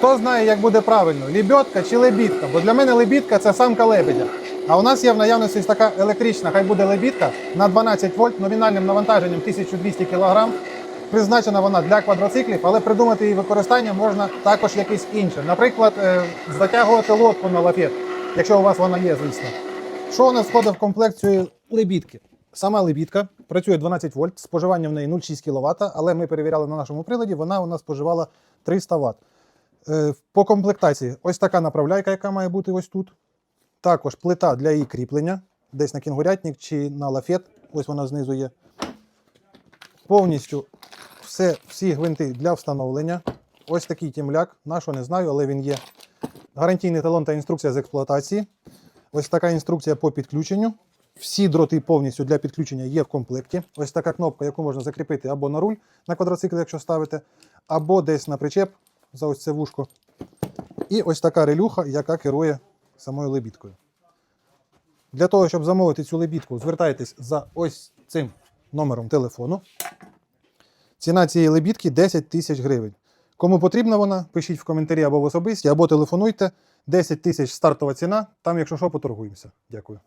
Хто знає, як буде правильно, лебідка чи лебідка? Бо для мене лебідка це самка лебедя. А у нас є в наявності така електрична, хай буде лебідка на 12 вольт номінальним навантаженням 1200 кг. Призначена вона для квадроциклів, але придумати її використання можна також якесь інше. Наприклад, е, затягувати лодку на лафет, якщо у вас вона є, звісно. Що у нас входить в комплект цієї лебідки? Сама лебідка працює 12 вольт, споживання в неї 0,6 кВт, але ми перевіряли на нашому приладі, вона у нас споживала 300 Вт. Е, По комплектації ось така направляйка, яка має бути ось тут. Також плита для її кріплення, десь на кінгурятник чи на лафет. Ось вона знизу є. Повністю все, всі гвинти для встановлення. Ось такий тімляк. Нашого не знаю, але він є. Гарантійний талон та інструкція з експлуатації. Ось така інструкція по підключенню. Всі дроти повністю для підключення є в комплекті. Ось така кнопка, яку можна закріпити або на руль на квадроцикл, якщо ставите, або десь на причеп за ось це вушко. І ось така релюха, яка керує самою лебідкою. Для того, щоб замовити цю лебідку, звертайтесь за ось цим номером телефону. Ціна цієї лебідки 10 тисяч гривень. Кому потрібна вона, пишіть в коментарі або в особисті, або телефонуйте. 10 тисяч стартова ціна. Там, якщо що, поторгуємося. Дякую.